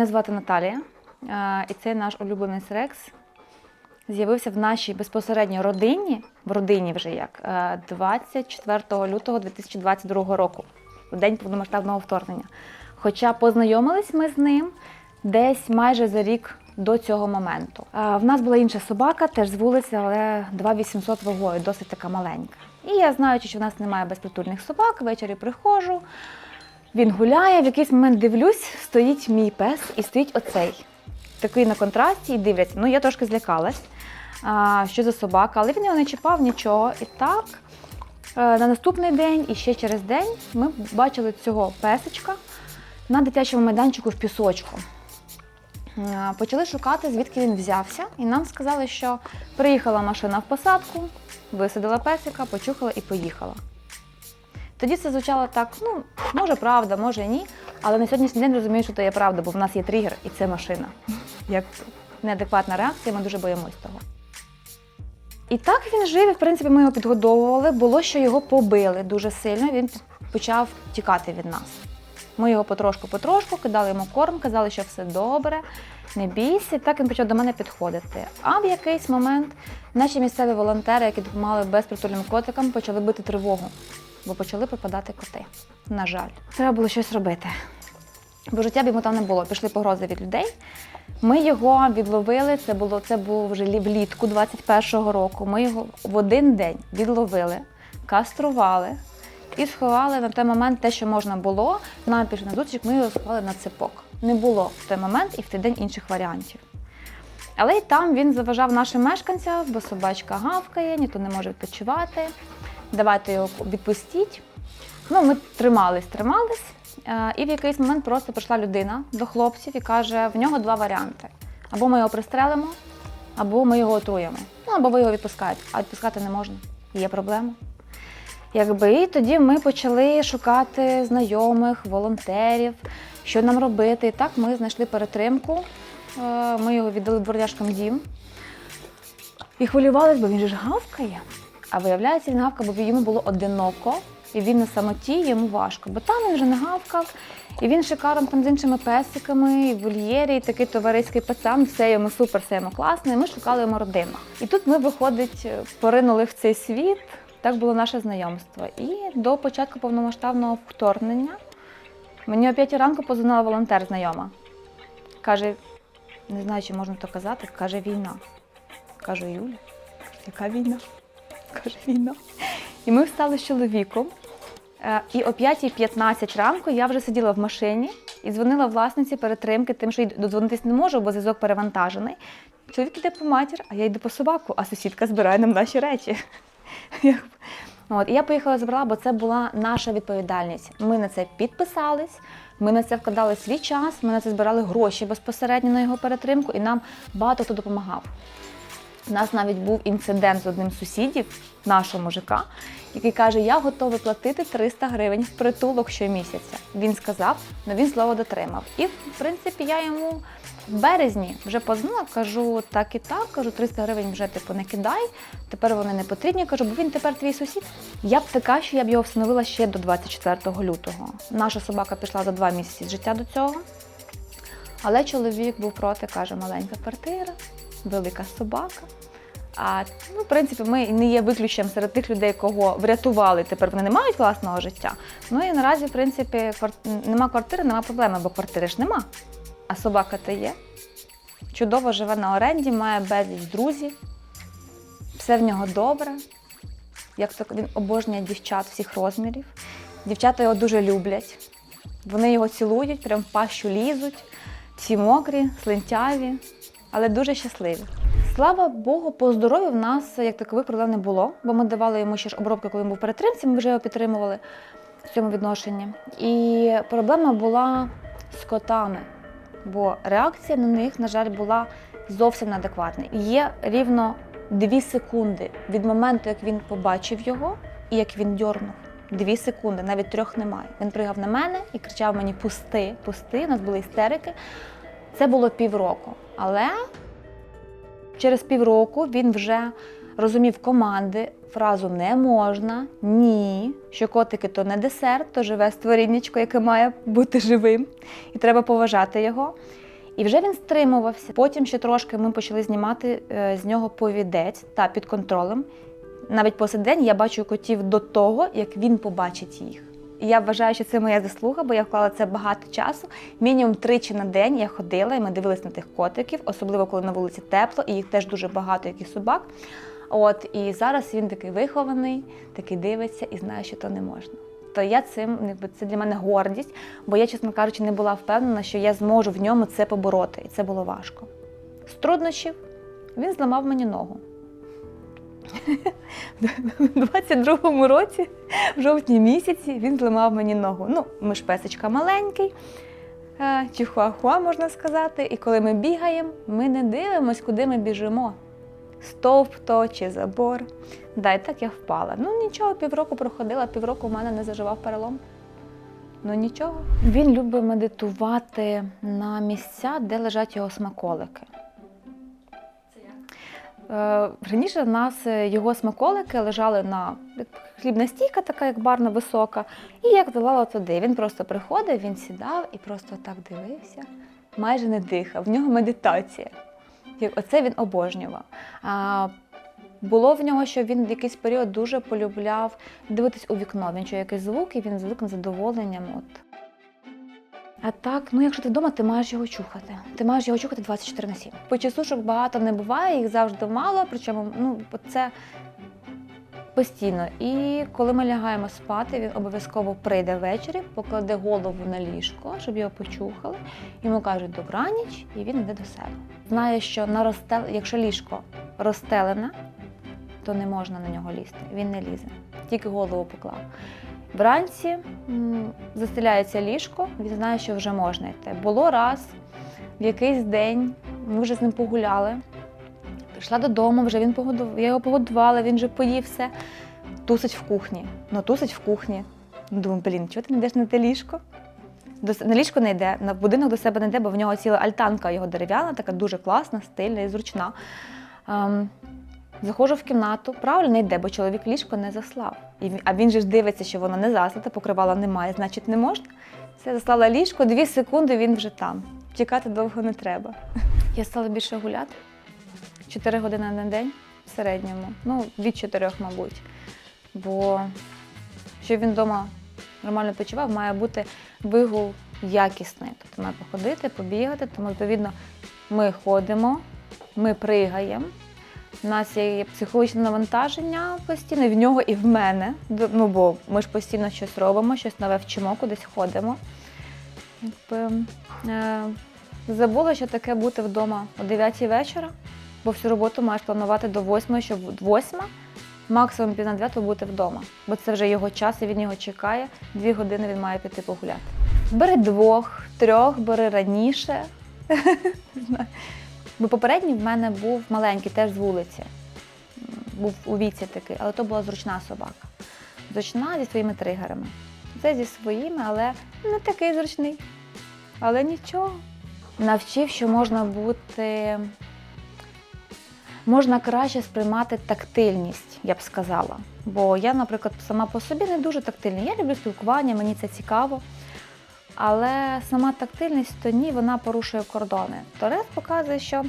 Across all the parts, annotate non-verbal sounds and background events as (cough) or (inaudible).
Мене звати Наталія, е, і цей наш улюблений Рекс з'явився в нашій безпосередньо родині, в родині вже як, е, 24 лютого 2022 року, в день повномасштабного вторгнення. Хоча познайомились ми з ним десь майже за рік до цього моменту. Е, В нас була інша собака, теж з вулиці, але 2800 вагою, досить така маленька. І я знаючи, що в нас немає безпритульних собак, ввечері приходжу. Він гуляє, в якийсь момент дивлюсь, стоїть мій пес і стоїть оцей. Такий на контрасті і дивляться. Ну, я трошки злякалась, що за собака, але він його не чіпав нічого. І так, е, на наступний день і ще через день ми бачили цього песичка на дитячому майданчику в пісочку. Е, Почали шукати, звідки він взявся, і нам сказали, що приїхала машина в посадку, висадила песика, почухала і поїхала. Тоді це звучало так: ну, може правда, може ні. Але на сьогоднішній день розумію, що це є правда, бо в нас є тригер і це машина. Як неадекватна реакція, ми дуже боїмось того. І так він жив, і в принципі ми його підгодовували. Було, що його побили дуже сильно, він почав тікати від нас. Ми його потрошку-потрошку кидали йому корм, казали, що все добре, не бійся. І так він почав до мене підходити. А в якийсь момент наші місцеві волонтери, які допомагали безпритульним котикам, почали бити тривогу, бо почали пропадати коти. На жаль, треба було щось робити. Бо життя б йому там не було. Пішли погрози від людей. Ми його відловили. Це було це було вже влітку 21-го року. Ми його в один день відловили, кастрували і сховали на той момент те, що можна було. Нам пішли на зустріч, ми його сховали на цепок. Не було в той момент і в той день інших варіантів. Але й там він заважав нашим мешканцям, бо собачка гавкає, ніхто не може відпочивати. Давайте його відпустіть. Ну, ми тримались, тримались. Е, І в якийсь момент просто прийшла людина до хлопців і каже: в нього два варіанти: або ми його пристрелимо, або ми його отруємо. Ну, або ви його відпускаєте. А відпускати не можна. Є проблема. Якби і тоді ми почали шукати знайомих, волонтерів, що нам робити. І так ми знайшли перетримку. Е, Ми його віддали дворняшкам дім. І хвилювались, бо він же гавкає. А виявляється, він гавкав, бо йому було одиноко, і він на самоті, йому важко. Бо там він вже не гавкав, і він шикаром там з іншими песиками, і в вольєрі, і такий товариський пацан, все йому супер, все йому класно, і ми шукали йому родину. І тут ми, виходить, поринули в цей світ. Так було наше знайомство. І до початку повномасштабного вторгнення мені о 5 ранку позвонила волонтер знайома. Каже, не знаю, чи можна то казати, каже війна. Кажу, Юля, яка війна? Каже, війна. І ми встали з чоловіком. Е, І о 5.15 ранку я вже сиділа в машині і дзвонила власниці перетримки, тим, що їй додзвонитись не можу, бо зв'язок перевантажений. Чоловік іде по матір, а я йду по собаку, а сусідка збирає нам наші речі. (laughs) От, і я поїхала забрала, бо це була наша відповідальність. Ми на це підписались, ми на це вкладали свій час, ми на це збирали гроші безпосередньо на його перетримку, і нам багато хто допомагав. У нас навіть був інцидент з одним з сусідів, нашого мужика, який каже: Я готовий платити 300 гривень в притулок щомісяця. Він сказав, але він слово дотримав. І в принципі я йому в березні вже позвонила, кажу, так і так, кажу, 300 гривень вже типу не кидай. Тепер вони не потрібні. Кажу, бо він тепер твій сусід. Я б така, що я б його встановила ще до 24 лютого. Наша собака пішла за два місяці з життя до цього. Але чоловік був проти, каже, маленька квартира, велика собака. А ну, в принципі, ми не є виключенням серед тих людей, кого врятували. Тепер вони не мають власного життя. Ну і наразі, в принципі, квар- нема квартири, нема проблеми, бо квартири ж нема. А собака то є. Чудово живе на оренді, має безліч друзів, все в нього добре. Як то він обожнює дівчат всіх розмірів. Дівчата його дуже люблять. Вони його цілують, прям в пащу лізуть, всі мокрі, слинтяві, але дуже щасливі. Слава Богу, по здоров'ю в нас як такових проблем не було, бо ми давали йому ще ж обробки, коли він був перетримці, ми вже його підтримували в цьому відношенні. І проблема була з котами, бо реакція на них, на жаль, була зовсім неадекватна. Є рівно дві секунди від моменту, як він побачив його, і як він дьорнув. Дві секунди, навіть трьох немає. Він пригав на мене і кричав мені Пусти, пусти. У нас були істерики. Це було півроку. Але через півроку він вже розумів команди, фразу не можна, ні, що котики то не десерт, то живе створіннячко, яке має бути живим, і треба поважати його. І вже він стримувався. Потім ще трошки ми почали знімати е, з нього повідець та під контролем. Навіть по сей день я бачу котів до того, як він побачить їх. Я вважаю, що це моя заслуга, бо я вклала це багато часу. Мінімум тричі на день я ходила і ми дивились на тих котиків, особливо коли на вулиці тепло, і їх теж дуже багато, як і собак. От і зараз він такий вихований, такий дивиться і знає, що то не можна. То я цим якби це для мене гордість, бо я, чесно кажучи, не була впевнена, що я зможу в ньому це побороти, і це було важко. З труднощів він зламав мені ногу. У 22-му році, в жовтні місяці, він зламав мені ногу. Ну, ми ж песечка маленький, е, чихуахуа, можна сказати. І коли ми бігаємо, ми не дивимося, куди ми біжимо. Стовп то чи забор. Да, і так я впала. Ну нічого, півроку проходила, півроку в мене не заживав перелом. Ну нічого. Він любить медитувати на місця, де лежать його смаколики. Е, Раніше в нас е, його смаколики лежали на хлібна стійка, така як барна висока, і я кладала туди. Він просто приходив, він сідав і просто так дивився, майже не дихав. В нього медитація. Оце він обожнював. Було в нього, що він в якийсь період дуже полюбляв дивитись у вікно. Він чує якийсь звук, і він з великим задоволенням. От. А так, ну якщо ти вдома, ти маєш його чухати. Ти маєш його чухати 24 на 7. По часушок багато не буває, їх завжди мало, причому ну, це постійно. І коли ми лягаємо спати, він обов'язково прийде ввечері, покладе голову на ліжко, щоб його почухали. Йому кажуть добраніч, і він йде до себе. Знає, що на розстел... якщо ліжко розстелене, то не можна на нього лізти. Він не лізе, тільки голову поклав. Вранці застеляється ліжко, він знає, що вже можна йти. Було раз, в якийсь день, ми вже з ним погуляли. Прийшла додому, вже він погодував, я його погодувала, він вже поїв все. Тусить в кухні. Ну, тусить в кухні. Ну, Думаю, блін, чого ти не йдеш на те ліжко? До, на ліжко не йде, на будинок до себе не йде, бо в нього ціла альтанка його дерев'яна, така дуже класна, стильна і зручна. Ем, Заходжу в кімнату, правильно йде, бо чоловік ліжко не заслав. А він же ж дивиться, що воно не заслате, покривала немає, значить не можна. Все, заслала ліжко, дві секунди він вже там. Чекати довго не треба. (laughs) Я стала більше гуляти. Чотири години на день в середньому. Ну, від чотирьох, мабуть. Бо щоб він вдома нормально почував, має бути вигул якісний. Тобто має походити, побігати, тому відповідно ми ходимо, ми пригаємо. У нас є психологічне навантаження постійно, і в нього і в мене. Ну, бо ми ж постійно щось робимо, щось нове вчимо, кудись ходимо. Е, забула, що таке бути вдома о 9 вечора, бо всю роботу маєш планувати до 8, щоб 8, максимум пів на 9 бути вдома. Бо це вже його час, і він його чекає. Дві години він має піти погуляти. Бери двох, трьох, бери раніше. (laughs) Бо попередній в мене був маленький, теж з вулиці. Був у віці такий, але то була зручна собака. Зручна зі своїми тригерами. Це зі своїми, але не такий зручний. Але нічого. Навчив, що можна бути. Можна краще сприймати тактильність, я б сказала. Бо я, наприклад, сама по собі не дуже тактильна. Я люблю спілкування, мені це цікаво. Але сама тактильність то ні, вона порушує кордони. Торес показує, що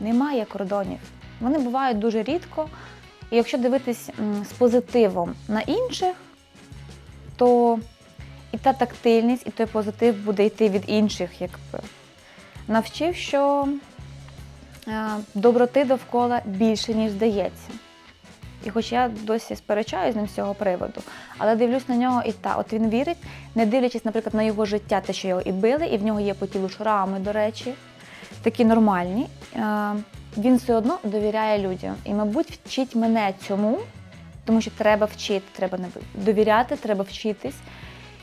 немає кордонів. Вони бувають дуже рідко. І якщо дивитись з позитивом на інших, то і та тактильність, і той позитив буде йти від інших, якби. Навчив, що е, доброти довкола більше, ніж здається. І хоч я досі сперечаюсь з ним з цього приводу, але дивлюсь на нього і та. От він вірить, не дивлячись, наприклад, на його життя, те, що його і били, і в нього є по тілу шрами, до речі, такі нормальні. Е, Він все одно довіряє людям. І, мабуть, вчить мене цьому, тому що треба вчити, треба довіряти, треба вчитись.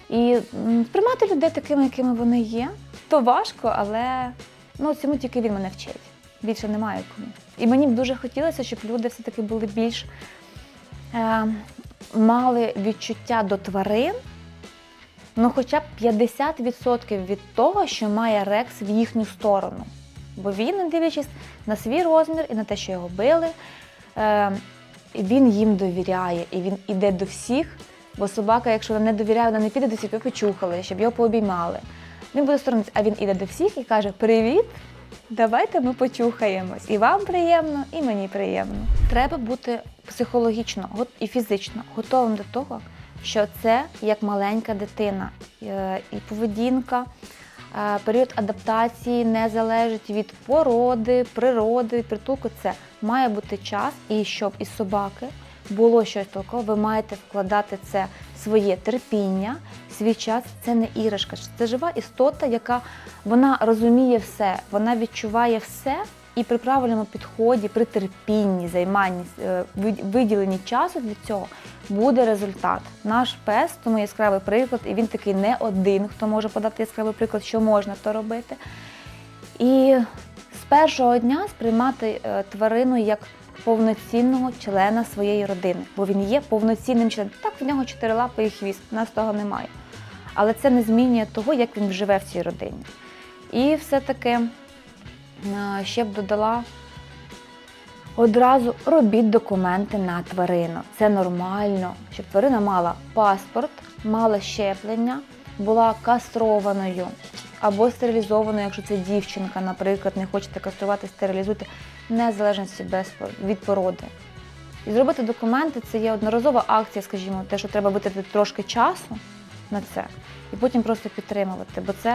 І м, сприймати людей такими, якими вони є. То важко, але ну, цьому тільки він мене вчить. Більше немає кому. І мені б дуже хотілося, щоб люди все-таки були більш е, мали відчуття до тварин, ну хоча б 50% від того, що має Рекс в їхню сторону. Бо він, не дивлячись на свій розмір і на те, що його били, е, він їм довіряє і він іде до всіх. Бо собака, якщо вона не довіряє, вона не піде до всіх, почухали, щоб його пообіймали. Він буде соромитися, а він іде до всіх і каже: Привіт! Давайте ми почухаємось. І вам приємно, і мені приємно. Треба бути психологічно і фізично готовим до того, що це як маленька дитина. Е, І поведінка, е, період адаптації не залежить від породи, природи, притулку. Це має бути час, і щоб із собаки було щось такого, ви маєте вкладати це своє терпіння, свій час. Це не іграшка, це жива істота, яка вона розуміє все, вона відчуває все. І при правильному підході, при терпінні, займанні, е, виділенні часу для цього буде результат. Наш пес, тому яскравий приклад, і він такий не один, хто може подати яскравий приклад, що можна то робити. І з першого дня сприймати е, тварину як повноцінного члена своєї родини, бо він є повноцінним членом. Так, в нього чотири лапи і хвіст, у нас того немає. Але це не змінює того, як він живе в цій родині. І все-таки е, ще б додала одразу робіть документи на тварину. Це нормально, щоб тварина мала паспорт, мала щеплення, була кастрованою або стерилізованою, якщо це дівчинка, наприклад, не хочете каструвати, стерилізуйте, незалежності без від породи. І зробити документи це є одноразова акція, скажімо, те, що треба витратити трошки часу на це, і потім просто підтримувати. Бо це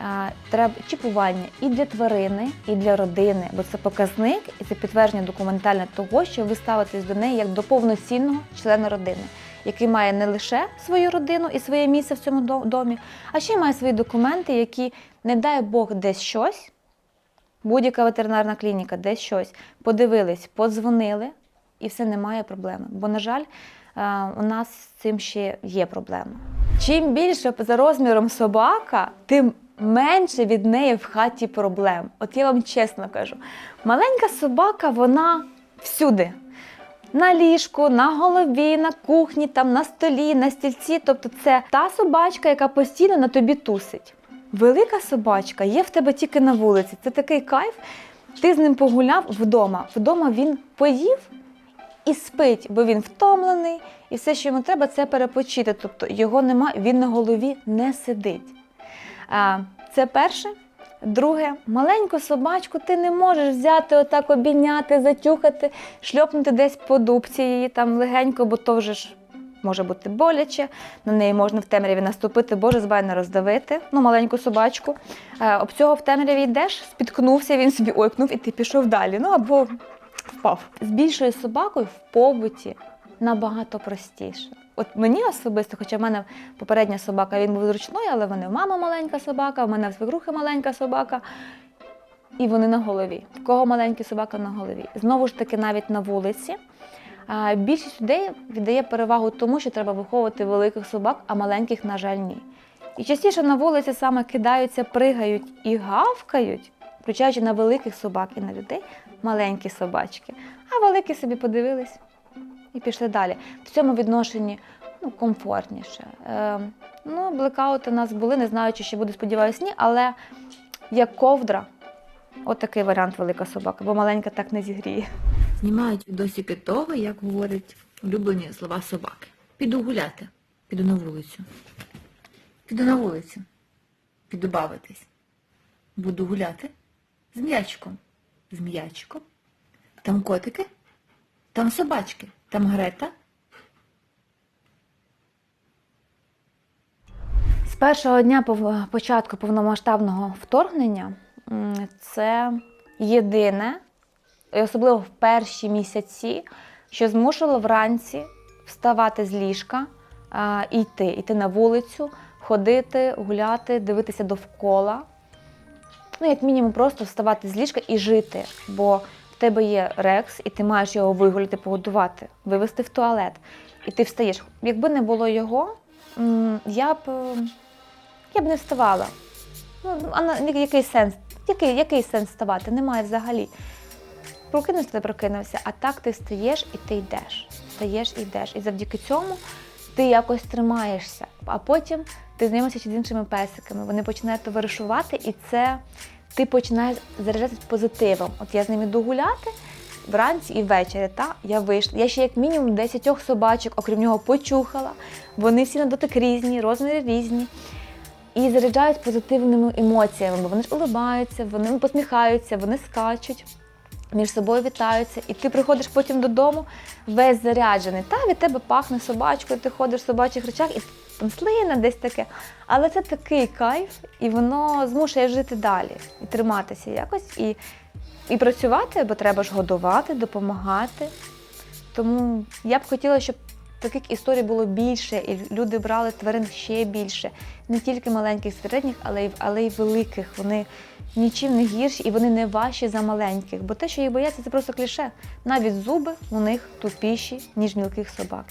е, треба чіпування і для тварини, і для родини, бо це показник і це підтвердження документальне того, що ви ставитесь до неї як до повноцінного члена родини, який має не лише свою родину і своє місце в цьому домі, а ще й має свої документи, які, не дай Бог, десь щось. Будь-яка ветеринарна клініка, десь щось подивились, подзвонили, і все немає проблеми. Бо, на жаль, е, у нас з цим ще є проблема. Чим більше за розміром собака, тим менше від неї в хаті проблем. От я вам чесно кажу, маленька собака, вона всюди. На ліжку, на голові, на кухні, там на столі, на стільці. Тобто це та собачка, яка постійно на тобі тусить. Велика собачка є в тебе тільки на вулиці. Це такий кайф. Ти з ним погуляв вдома. Вдома він поїв і спить, бо він втомлений, і все, що йому треба, це перепочити. Тобто його нема, він на голові не сидить. Це перше. Друге, маленьку собачку ти не можеш взяти, отак обійняти, затюхати, шльопнути десь по дубці її там легенько, бо то вже ж може бути боляче. На неї можна в темряві наступити, боже збай роздавити. Ну, маленьку собачку. Е, об цього в темряві йдеш, спіткнувся, він собі ойкнув, і ти пішов далі. Ну або впав. З більшою собакою в побуті набагато простіше. От мені особисто, хоча в мене попередня собака, він був зручною, але в мене в мама маленька собака, в мене в свекрухи маленька собака. І вони на голові. В кого маленькі собака на голові. Знову ж таки, навіть на вулиці. Більшість людей віддає перевагу тому, що треба виховувати великих собак, а маленьких, на жаль, ні. І частіше на вулиці саме кидаються, пригають і гавкають, включаючи на великих собак і на людей маленькі собачки. А великі собі подивились і пішли далі. В цьому відношенні ну, комфортніше. Е, ну, блекаути у нас були, не знаю, чи ще буде, сподіваюся, ні, але як ковдра, от такий варіант велика собака, бо маленька так не зігріє. Знімають відосики того, як говорять улюблені слова собаки. Піду гуляти, піду на вулицю. Піду на вулицю. Піду бавитись. Буду гуляти з м'ячиком. З м'ячиком. Там котики, там собачки, там Грета. З першого дня початку повномасштабного вторгнення це єдине, і особливо в перші місяці, що змушувало вранці вставати з ліжка і йти, йти на вулицю, ходити, гуляти, дивитися довкола. Ну, як мінімум, просто вставати з ліжка і жити. Бо в тебе є рекс, і ти маєш його вигуляти, погодувати, вивести в туалет. І ти встаєш. Якби не було його, я б, я б не вставала. Ну, а на який сенс? Який, який сенс вставати? Немає взагалі. Прокинувся, ти прокинувся, а так ти встаєш і ти йдеш. Встаєш і йдеш. І завдяки цьому ти якось тримаєшся. А потім ти знайомишся з іншими песиками, вони починають товаришувати, і це ти починаєш заряджатися позитивом. От я з ними йду гуляти вранці і ввечері. Та я вийшла. Я ще як мінімум 10 собачок, окрім нього, почухала. Вони всі на дотик різні, розміри різні. і заряджають позитивними емоціями, бо вони ж улибаються, вони посміхаються, вони скачуть. Між собою вітаються, і ти приходиш потім додому весь заряджений. Та від тебе пахне собачкою, ти ходиш в собачих речах і там слина десь таке. Але це такий кайф, і воно змушує жити далі і триматися якось, і, і працювати, бо треба ж годувати, допомагати. Тому я б хотіла, щоб таких історій було більше, і люди брали тварин ще більше. Не тільки маленьких, середніх, але й, але й великих. Вони нічим не гірші і вони не важчі за маленьких. Бо те, що їх бояться, це просто кліше. Навіть зуби у них тупіші, ніж мілких собак.